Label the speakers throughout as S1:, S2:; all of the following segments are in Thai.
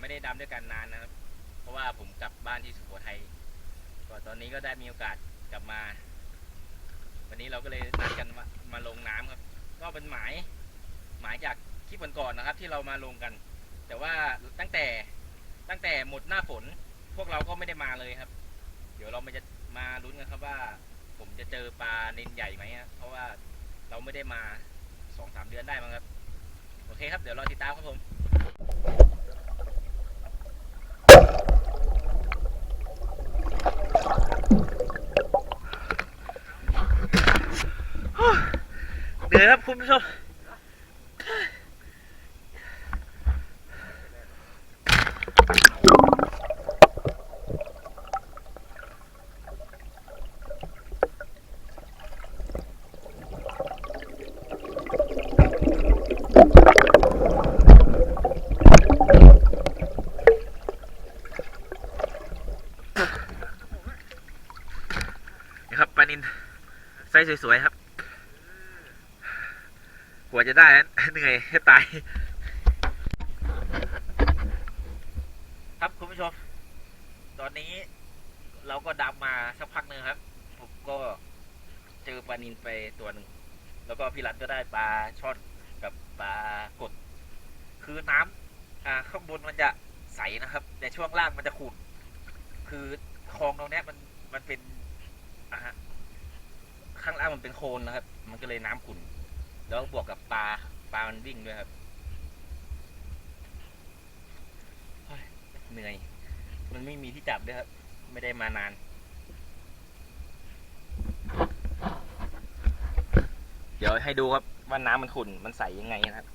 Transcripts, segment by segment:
S1: ไม่ได้ดำด้วยกันนานนะครับ เพราะว่าผมกลับบ้านที่สุโขทัยก็ตอนนี้ก็ได้มีโอกาสกลับมา วันนี้เราก็เลยนัดกันมามาลงน้ำครับ ก็เป็นหมายหมายจากคลิปก่อนๆนะครับ ที่เรามาลงกัน แต่ว่าตั้งแต่ตั้งแต่หมดหน้าฝน พวกเราก็ไม่ได้มาเลยครับ เดี๋ยวเรามาจะมาลุ้นกันครับว่า ผมจะเจอปลานินใหญ่ไหมครับเพราะว่าเราไม่ได้มาสองสามเดือนได้มั้งครับ โอเคครับ เดี๋ยวรอติดตามครับผม เดี๋ยครับคุณผู้ชมนี่ครับปลานินไส์สวยๆครับ กว่าจะได้นั้นเหนื่อยให้ตาย ครับคุณผู้ชม ตอนนี้เราก็ดำมาสักพักหนึ่งครับ ผมก็เจอปลานินไปตัวหนึ่ง แล้วก็พี่รัตก็ได้ปลาช่อนกับปลากด คือน้ำอ่าข้างบนมันจะใสนะครับ แต่ช่วงล่างมันจะขุ่น คือคลองตรงนี้มันมันเป็นอ่าข้างล่างมันเป็นโคลนนะครับ มันก็เลยน้ำขุ่น แล้วบวกกับปลาปลามันวิ่งด้วยครับเฮ้ยเหนื่อย มันไม่มีที่จับด้วยครับ ไม่ได้มานาน เดี๋ยวให้ดูครับว่าน้ำมันขุ่นมันใสยังไงนะครับ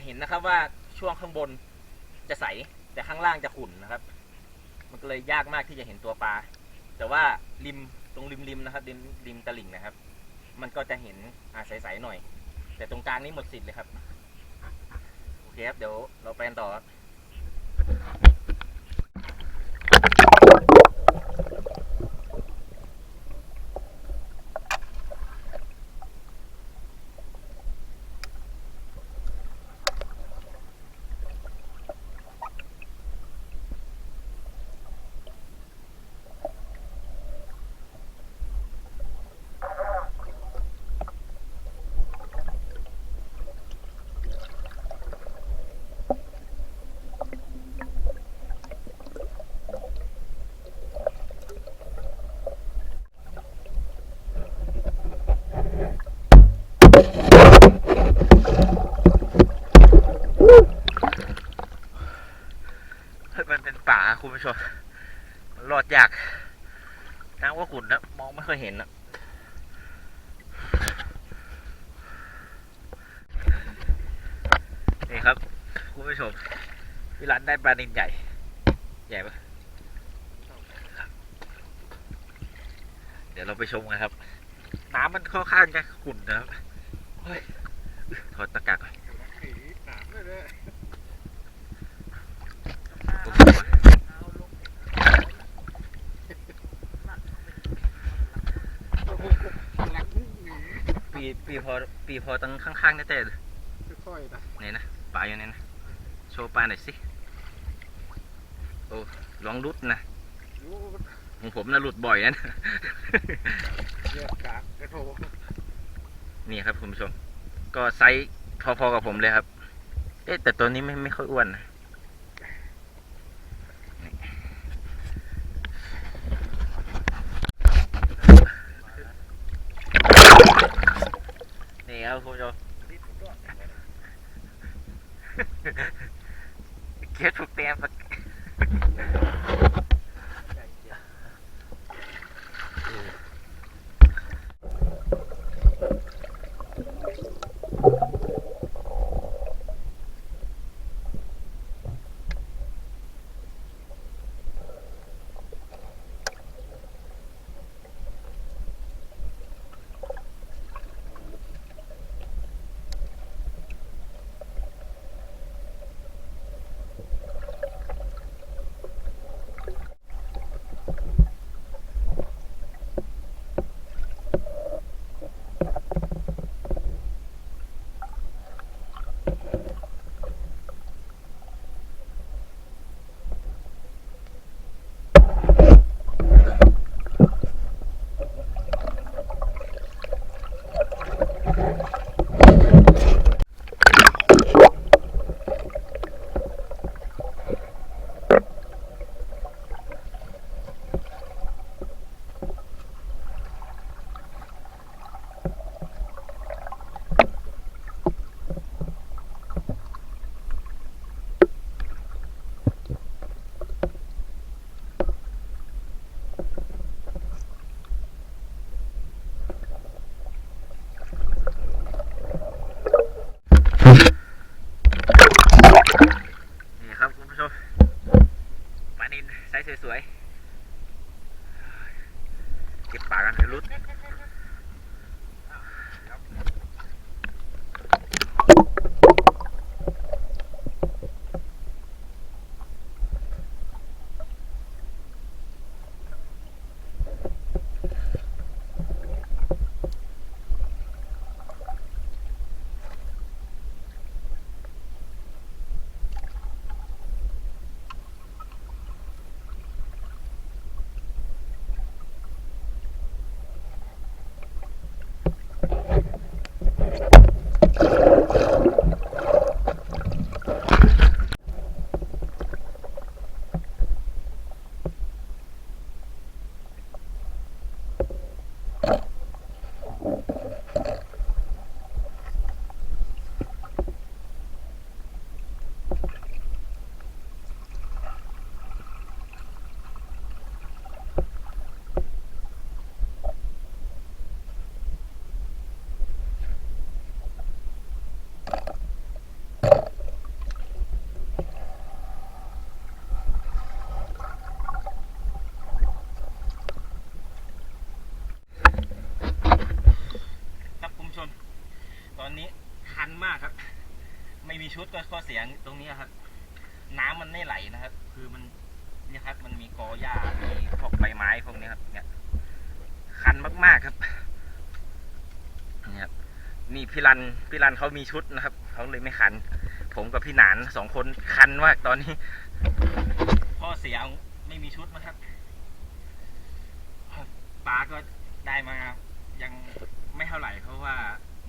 S1: จะเห็นนะครับว่าช่วงข้างบนจะใส แต่ข้างล่างจะขุ่นนะครับ มันก็เลยยากมากที่จะเห็นตัวปลา แต่ว่าริมตรงริมริมนะครับริมริมตลิ่งนะครับ มันก็จะเห็นอ่าใสๆหน่อย แต่ตรงกลางนี่หมดสิทธิ์เลยครับ โอเคครับ เดี๋ยวเราไปกันต่อครับ มันเป็นป่า คุณผู้ชมมันรอดยากน้ำว่าขุ่นนะมองไม่ค่อยเห็นนะนี่ครับ คุณผู้ชมพี่รันได้ปลานินใหญ่ ใหญ่ปะเดี๋ยวเราไปชมกันครับ น้ำมันค่อนข้างจะขุ่นนะครับเฮ้ยถอดตะกากก่อน
S2: สีหนามเลยเนี่ย
S1: โอ้โห
S2: หลังหนี
S1: ปีปีพอปีพอตั้งข้างๆนี่แต่
S2: ค่อยๆนะ
S1: ไหนนะปลาอยู่ไหนนะโชว์ปลาหน่อยสิโอ้ลองรุดนะ
S2: รู้
S1: ของผมนะหลุดบ่อยนะ
S2: เรียกกากกระโถ
S1: นี่ครับคุณผู้ชม ก็ไซส์พอๆกับผมเลยครับ เอ๊ะแต่ตัวนี้ไม่ไม่ค่อยอ้วนนะ นี่ครับคุณผู้ชมเกียร์ถูกเต็ม นไซส์สวยๆ เก็บปากกันรุด Thank you. มากครับ ไม่มีชุดก็ข้อเสียงตรงนี้ครับ น้ำมันไม่ไหลนะครับ คือมันเนี่ยครับ มันมีกอหญ้ามีพวกใบไม้พวกนี้ครับ เนี่ย คันมากๆครับเนี่ยครับนี่พี่รันพี่รันเขามีชุดนะครับเขาเลยไม่คัน ผมกับพี่หนานสองคนคันมากตอนนี้ข้อเสียงไม่มีชุดนะครับปลาก็ได้มายังไม่เท่าไหร่เพราะว่า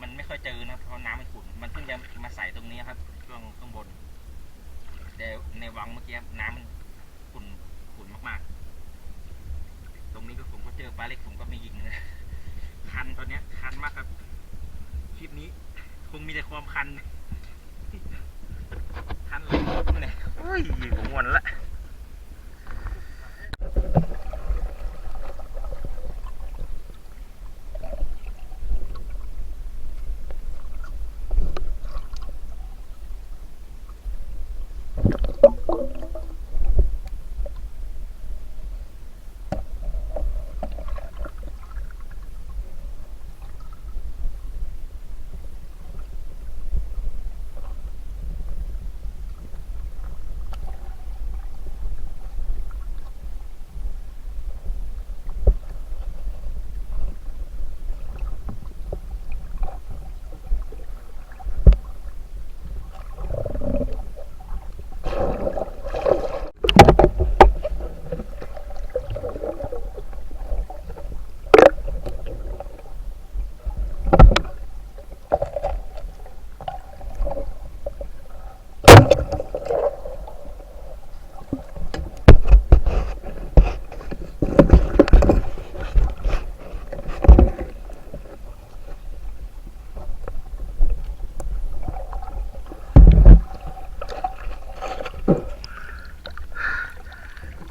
S1: มันไม่ค่อยเจอนะเพราะน้ำมันขุ่นมันเพิ่งจะมาใส่ตรงนี้ครับ ช่วงข้างบนแต่ในวังเมื่อกี้น้ำมันขุ่นขุ่นมากๆ ตรงนี้ก็ผมก็เจอปลาเล็กผมก็ไม่ยิงนะคันตอนเนี้ยคันมากครับคลิปนี้คงมีแต่ความคันคันเลยเนี่ยโอ้ยผมงวนละ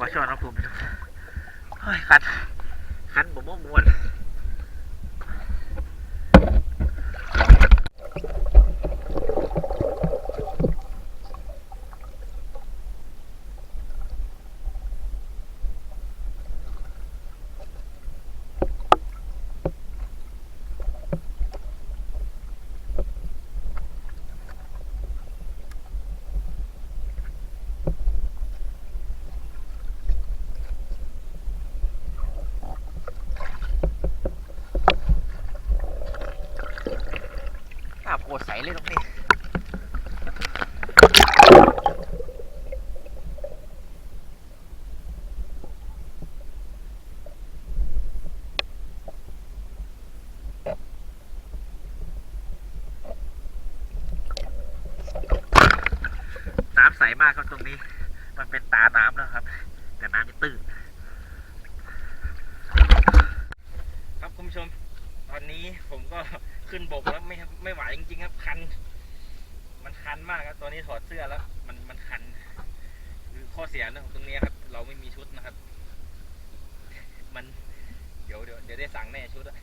S1: ขอชอนครับผมเฮ้ยคันคันผมว่มวนอาบโคตรใสเลยตรงนี้ น้ำใส มากครับตรงนี้ มันเป็นตาน้ำนะครับ แต่น้ำจะตื้นครับคุณผู้ชม ตอนนี้ผมก็ขึ้นบกแล้วไม่ไม่ไหวจริงๆครับคัน มันคันมากครับตอนนี้ถอดเสื้อแล้ว มันมันคันคือข้อเสียเรื่องของตรงนี้ครับ เราไม่มีชุดนะครับ มันเดี๋ยวเดี๋ยวเดี๋ยวได้สั่งแน่ชุดอะ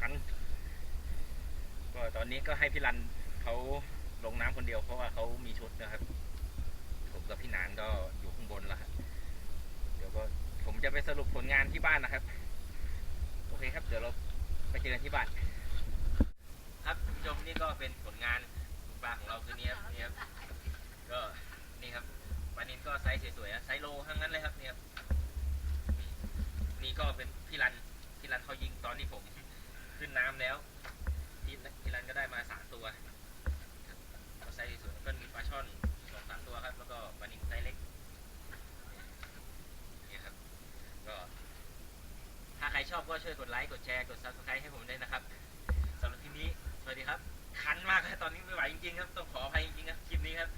S1: คันก็ตอนนี้ก็ให้พี่รันเขา ลงน้ำคนเดียวเพราะว่าเขามีชุดนะครับ ผมกับพี่นานก็อยู่ข้างบนแล้วครับเดี๋ยวก็ผมจะไปสรุปผลงานที่บ้านนะครับ โอเคครับ เดี๋ยวเราไปเจอกันที่บ้าน ครับคุณผู้ชมนี่ก็เป็นผลงานปลาของเราคืนนี้ครับนี่ครับก็นี่ครับปลานินก็ไซส์สวยๆนะไซส์โลทั้งนั้นเลยครับนี่ครับนี่ก็เป็นพี่รันพี่รันเขายิงตอนที่ผมขึ้นน้ำแล้วพี่รันก็ได้มาสามตัวครับก็ไซส์สวยๆแล้วก็มีปลาช่อนสองสามตัวครับ แล้วก็ปลานินไซส์เล็กนี่ครับ ก็ถ้าใครชอบ ก็ช่วยกดไลค์ กดแชร์ กดซับสไครต์ให้ผมด้วยนะครับสำหรับทีนี้ สวัสดีครับ คันมากเลยตอนนี้ไม่ไหวจริงๆครับ ต้องขออภัยจริงๆครับ คลิปนี้ครับ